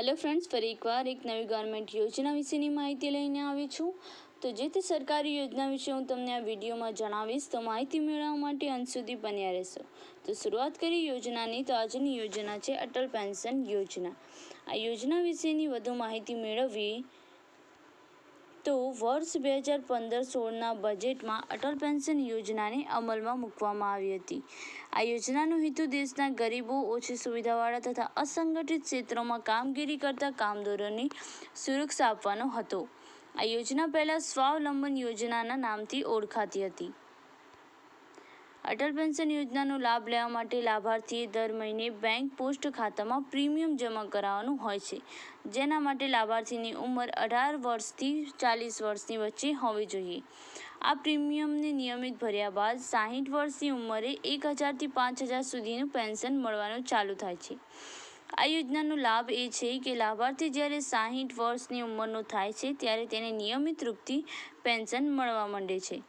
Hello friends ફરી એકવાર એક નવી ગવર્મેન્ટ યોજના વિશેની માહિતી લઈને આવી છું. તો જે તે સરકારી યોજના વિશે હું તમને આ વિડીયોમાં જણાવીશ, તો માહિતી મેળવવા માટે અંત સુધી બન્યા રહેશો. તો શરૂઆત કરી યોજનાની, તો આજની યોજના છે અટલ પેન્શન યોજના. આ યોજના વિશેની વધુ માહિતી મેળવવી તો વર્ષ બે હજાર પંદર સોળના બજેટમાં અટલ પેન્શન યોજનાને અમલમાં મૂકવામાં આવી હતી. આ યોજનાનો હેતુ દેશના ગરીબો, ઓછી સુવિધાવાળા તથા અસંગઠિત ક્ષેત્રોમાં કામગીરી કરતા કામદારોની સુરક્ષા આપવાનો હતો. આ યોજના પહેલાં સ્વાવલંબન યોજનાના નામથી ઓળખાતી હતી. અટલ પેન્શન યોજનાનો લાભ લેવા માટે લાભાર્થીએ દર મહિને બેંક પોસ્ટ ખાતામાં પ્રીમિયમ જમા કરાવવાનું હોય છે. જેના માટે લાભાર્થીની ઉંમર અઢાર વર્ષથી ચાલીસ વર્ષની વચ્ચે હોવી જોઈએ. આ પ્રીમિયમને નિયમિત ભર્યા બાદ સાહીઠ વર્ષની ઉંમરે એક હજારથી પાંચ હજાર સુધીનું પેન્શન મળવાનું ચાલુ થાય છે. આ યોજનાનો લાભ એ છે કે લાભાર્થી જ્યારે સાહીઠ વર્ષની ઉંમરનો થાય છે, ત્યારે તેને નિયમિત રૂપથી પેન્શન મળવા માંડે છે.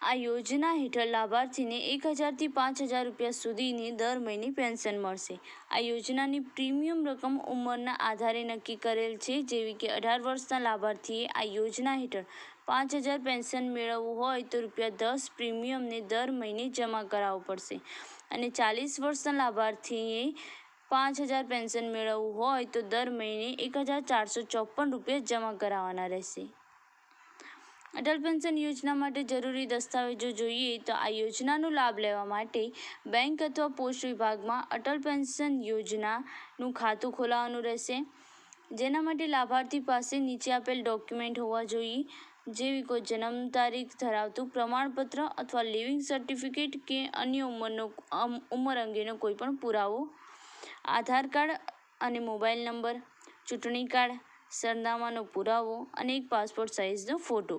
આ યોજના હેઠળ લાભાર્થીને એક હજારથી પાંચ હજાર રૂપિયા સુધીની દર મહિને પેન્શન મળશે. આ યોજનાની પ્રીમિયમ રકમ ઉંમરના આધારે નક્કી કરેલ છે, જેવી કે અઢાર વર્ષના લાભાર્થીએ આ યોજના હેઠળ પાંચ હજાર પેન્શન મેળવવું હોય તો રૂપિયા દસ પ્રીમિયમને દર મહિને જમા કરાવવું પડશે. અને ચાલીસ વર્ષના લાભાર્થીએ પાંચ હજાર પેન્શન મેળવવું હોય તો દર મહિને એક હજાર ચારસો ચોપન રૂપિયા જમા કરાવવાના રહેશે. અટલ પેન્શન યોજના માટે જરૂરી દસ્તાવેજો જોઈએ તો આ યોજનાનો લાભ લેવા માટે બેંક અથવા પોસ્ટ વિભાગમાં અટલ પેન્શન યોજનાનું ખાતું ખોલાવવાનું રહેશે. જેના માટે લાભાર્થી પાસે નીચે આપેલ ડોક્યુમેન્ટ હોવા જોઈએ. જેવી કોઈ જન્મ તારીખ ધરાવતું પ્રમાણપત્ર અથવા લિવિંગ સર્ટિફિકેટ કે અન્ય ઉંમરનો ઉંમર અંગેનો કોઈ પણ પુરાવો, આધાર કાર્ડ અને મોબાઈલ નંબર, ચૂંટણી કાર્ડ, સરનામાનો પુરાવો અને એક પાસપોર્ટ સાઇઝનો ફોટો.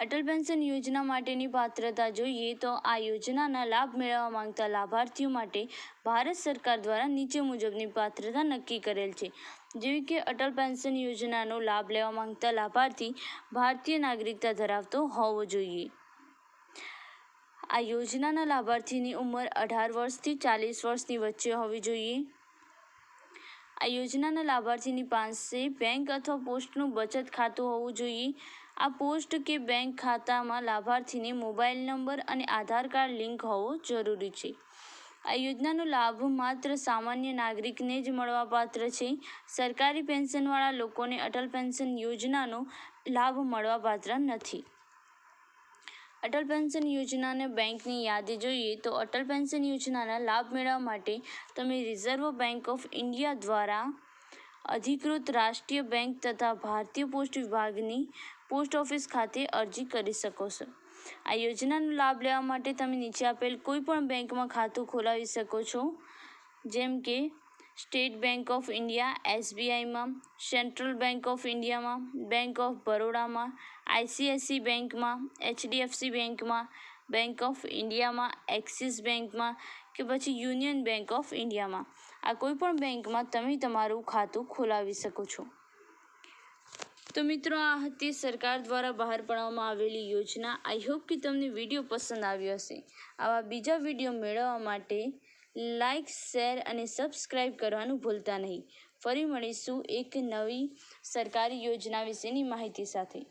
અટલ પેન્શન યોજના માટેની પાત્રતા જોઈએ તો આ યોજનાના લાભ મેળવવા માંગતા લાભાર્થીઓ માટે ભારત સરકાર દ્વારા નીચે મુજબની પાત્રતા નક્કી કરેલ છે. જેવી કે અટલ પેન્શન યોજનાનો લાભ લેવા માંગતા લાભાર્થી ભારતીય નાગરિકતા ધરાવતો હોવો જોઈએ. આ યોજનાના લાભાર્થીની ઉંમર અઢાર વર્ષથી ચાલીસ વર્ષની વચ્ચે હોવી જોઈએ. આ યોજનાના લાભાર્થીની પાસે બેંક અથવા પોસ્ટનું બચત ખાતું હોવું જોઈએ. આ પોસ્ટ કે બેંક ખાતામાં લાભાર્થીને મોબાઈલ નંબર અને આધાર કાર્ડ લિંક હોવો જરૂરી છે. આ યોજનાનો લાભ માત્ર સામાન્ય નાગરિકને જ મળવાપાત્ર છે. સરકારી પેન્શનવાળા લોકોને અટલ પેન્શન યોજનાનો લાભ મળવાપાત્ર નથી. અટલ પેન્શન યોજનાને બેંકની યાદી જોઈએ તો અટલ પેન્શન યોજનાના લાભ મેળવવા માટે તમે રિઝર્વ બેંક ઓફ ઇન્ડિયા દ્વારા અધિકૃત રાષ્ટ્રીય બેંક તથા ભારતીય પોસ્ટ વિભાગની પોસ્ટ ઓફિસ ખાતે અરજી કરી શકો છો. આ યોજનાનો લાભ લેવા માટે તમે નીચે આપેલ કોઈપણ બેંકમાં ખાતું ખોલાવી શકો છો, જેમ કે સ્ટેટ બેંક ઓફ ઇન્ડિયા, એસબીઆઈમાં, સેન્ટ્રલ બેંક ઓફ ઇન્ડિયામાં, બેંક ઓફ બરોડામાં, આઈસીઆઈસી બેંકમાં, એચડીએફસી બેંકમાં, બેંક ઓફ ઇન્ડિયામાં, એક્સિસ બેંકમાં કે પછી યુનિયન બેંક ઓફ ઇન્ડિયામાં. આ કોઈ પણ બેંકમાં તમે તમારું ખાતું ખોલાવી શકો છો. તો મિત્રો, આ હતી સરકાર દ્વારા બહાર પાડવામાં આવેલી યોજના. આઈ હોપ કે તમને વીડિયો પસંદ આવ્યો હશે. આવા બીજા વીડિયો મેળવવા માટે લાઇક શેર અને સબસ્ક્રાઈબ કરવાનું ભૂલતા નહીં. ફરી મળીશું એક નવી સરકારી યોજના વિશેની માહિતી સાથે.